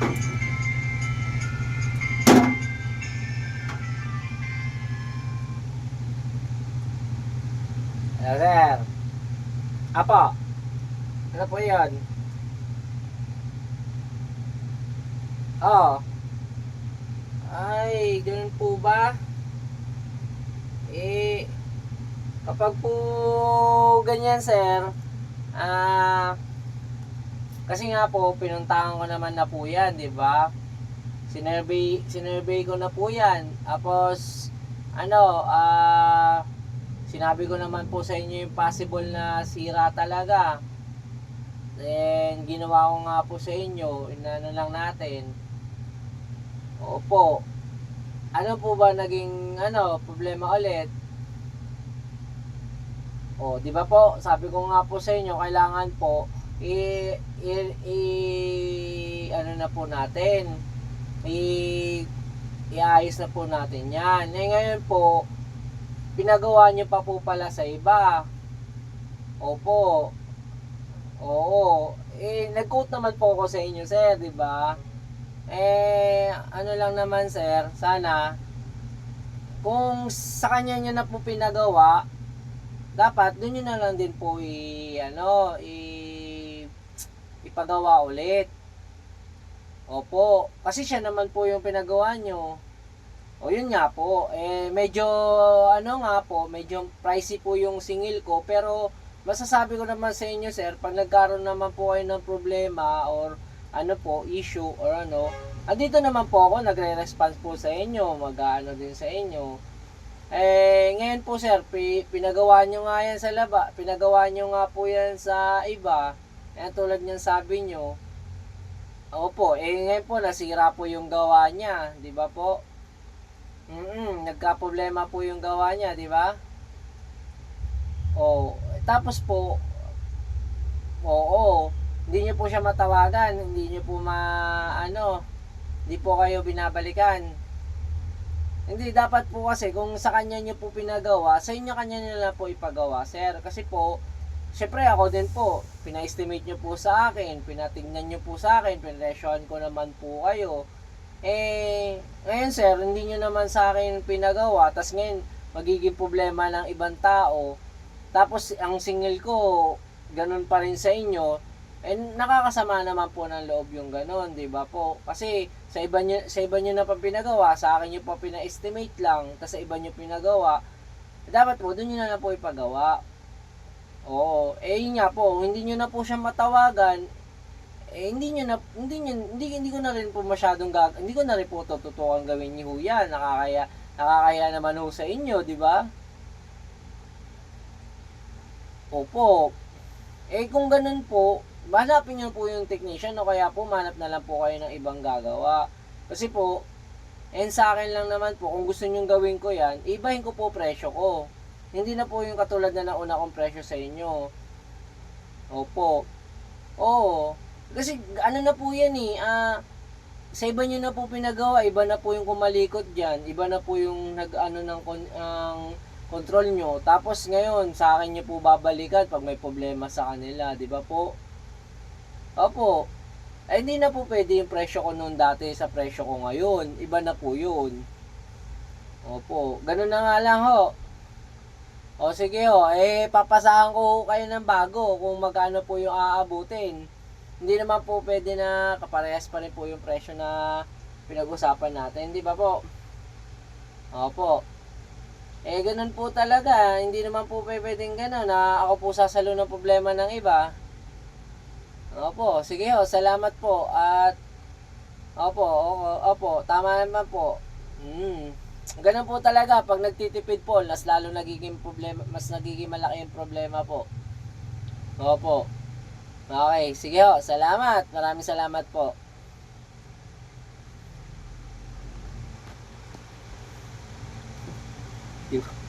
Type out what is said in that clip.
Hello, sir. Apo. Ano po yun? Oo. Ay, ganun po ba? Eh, kapag po ganyan, sir, ah, uh, kasi nga po, pinuntahan ko naman na po yan, di ba? Sinurvey, sinurvey ko na po yan. Tapos, ano, ah, sinabi ko naman po sa inyo yung possible na sira talaga. Then, ginawa ko nga po sa inyo, inano lang natin. Opo. Ano po ba naging, ano, problema ulit? O, di ba po, sabi ko nga po sa inyo, kailangan po, i, i, i ano na po natin, i, iayos na po natin yan. Eh, ngayon po, pinagawa nyo pa po pala sa iba. Opo. Oo. Eh, nag-quote naman po ako sa inyo, sir, di ba? Eh, ano lang naman, sir, sana, kung sa kanya nyo na po pinagawa, dapat doon nyo na lang din po i, ano, i, ipagawa ulit. Opo. Kasi siya naman po yung pinagawa nyo. O yun nga po, eh medyo ano nga po, medyo pricey po yung singil ko pero masasabi ko naman sa inyo sir, pag nagkaroon naman po kayo ng problema or ano po, issue or ano, andito naman po ako, nagre-response po sa inyo, mag-ano din sa inyo. Eh, ngayon po sir, pi- pinagawa nyo nga yan sa laba, pinagawa nyo nga po yan sa iba, eh, tulad niyan sabi nyo, Opo, eh ngayon po nasira po yung gawa niya, di ba po? Mm, nagka-problema po yung gawa niya, di ba? Oh, tapos po Oo, hindi niyo po siya matawagan, hindi niyo po ma ano, hindi po kayo binabalikan. Hindi dapat po kasi kung sa kanya niyo po pinagawa, sa inyo kanya niyo na po ipagawa, sir. Kasi po, syempre ako din po, pina-estimate niyo po sa akin, pinatingnan niyo po sa akin, pinresyohan ko naman po kayo. Eh, ngayon sir, hindi nyo naman sa akin pinagawa, tas ngayon, magiging problema ng ibang tao. Tapos, ang singil ko, ganun pa rin sa inyo, eh, nakakasama naman po ng loob yung ganun, di ba po? Kasi, sa iba nyo, sa iba nyo na pa pinagawa, sa akin nyo pa pina-estimate lang, tas sa iba nyo pinagawa, dapat po, doon nyo na lang po ipagawa. Oo, eh yun nga po, hindi nyo na po siya matawagan, eh hindi niyo na hindi niyo hindi hindi ko na rin po masyadong gag hindi ko na rin po tututukan gawin niyo ho yan. Nakakaya nakakaya naman ho sa inyo di ba? Opo. Eh kung ganun po hanapin niyo po yung technician o kaya po manap na lang po kayo ng ibang gagawa. Kasi po and sa akin lang naman po kung gusto niyo gawin ko yan ibahin ko po presyo ko hindi na po yung katulad na nauna kong presyo sa inyo Opo Oo kasi ano na po yan eh, ah, sa iba nyo na po pinagawa, iba na po yung kumalikot dyan, iba na po yung nag-ano ng kon, ang control nyo. Tapos ngayon, sa akin nyo po babalikan pag may problema sa kanila, di ba po? Opo. Eh, hindi na po pwede yung presyo ko noon dati sa presyo ko ngayon. Iba na po yun. Opo. Ganun na nga lang ho. O sige ho, eh papasahan ko kayo ng bago kung magkano po yung aabutin hindi naman po pwede na kaparehas pa rin po yung presyo na pinag-usapan natin, di ba po? Opo. Eh, ganun po talaga. Hindi naman po pwedeng ganun na ako po sasalo ng problema ng iba. Opo, sige ho, salamat po. At, opo, opo, opo tama naman po. Hmm. Ganun po talaga, pag nagtitipid po, mas lalo nagiging problema, mas nagiging malaki yung problema po. Opo. Okay, sige ho. Salamat. Maraming salamat po. Di ba?